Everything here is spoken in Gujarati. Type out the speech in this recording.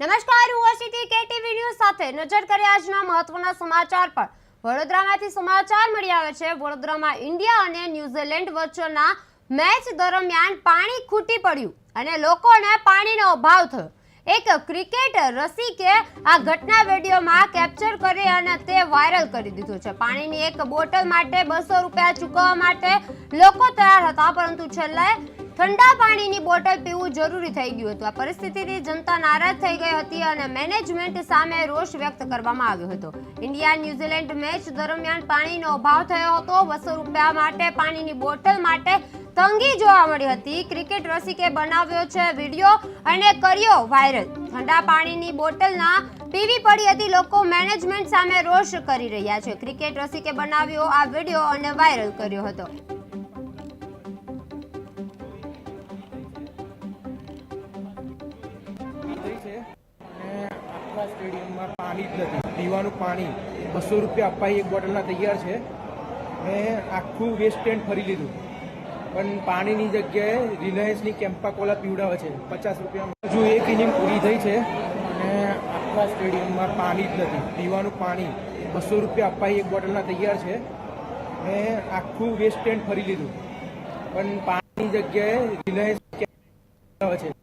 નમસ્કાર, હું કેટી કેટીવી ન્યૂઝ સાથે નજર કરીએ આજના મહત્વના સમાચાર પર. વડોદરામાંથી સમાચાર મળી આવે છે, વડોદરામાં ઇન્ડિયા અને ન્યૂઝીલેન્ડ વચ્ચેના મેચ દરમિયાન પાણી ખૂટી પડ્યું અને લોકોને પાણીનો અભાવ થયો. એક ક્રિકેટ રસિકે આ ઘટના વિડીયોમાં કેપ્ચર કરી અને તે વાયરલ કરી દીધું છે. પાણીની એક બોટલ માટે બસો રૂપિયા ચૂકવવા માટે લોકો તૈયાર હતા, પરંતુ છેલ્લે ઠંડા પાણીની બોટલ પીવું જરૂરી થઈ ગયું હતું. આ પરિસ્થિતિથી જનતા નારાજ થઈ ગઈ હતી અને મેનેજમેન્ટ સામે રોષ વ્યક્ત કરવામાં આવ્યો હતો. ઇન્ડિયા ન્યુઝીલેન્ડ મેચ દરમિયાન પાણીનો અભાવ થયો હતો. બસો રૂપિયા માટે પાણીની બોટલ માટે તંગી જોવા મળી હતી. ક્રિકેટ રસિકે બનાવ્યો છે વીડિયો અને કર્યો વાયરલ. ઠંડા પાણીની બોટલના પીવી પડી હતી. લોકો મેનેજમેન્ટ સામે રોષ કરી રહ્યા છે. ક્રિકેટ રસિકે બનાવ્યો આ વીડિયો અને વાયરલ કર્યો હતો. આખા સ્ટેડિયમમાં પાણી જ નથી. પીવાનું પાણી બસો રૂપિયા અપાઈ એક બોટલના તૈયાર છે. મેં આખું વેસ્ટ સ્ટેન્ડ ફરી લીધું. પણ પાણીની જગ્યાએ રિલાયન્સની કેમ્પા કોલા પીવડાવે છે. પચાસ રૂપિયા હજુ એક ઇનિંગ પૂરી થઈ છે અને આખા સ્ટેડિયમમાં પાણી જ નથી. પીવાનું પાણી બસો રૂપિયા અપાઈ એક બોટલના તૈયાર છે. મેં આખું વેસ્ટ સ્ટેન્ડ ફરી લીધું. પણ પાણીની જગ્યાએ રિલાયન્સ કેમ્પા છે.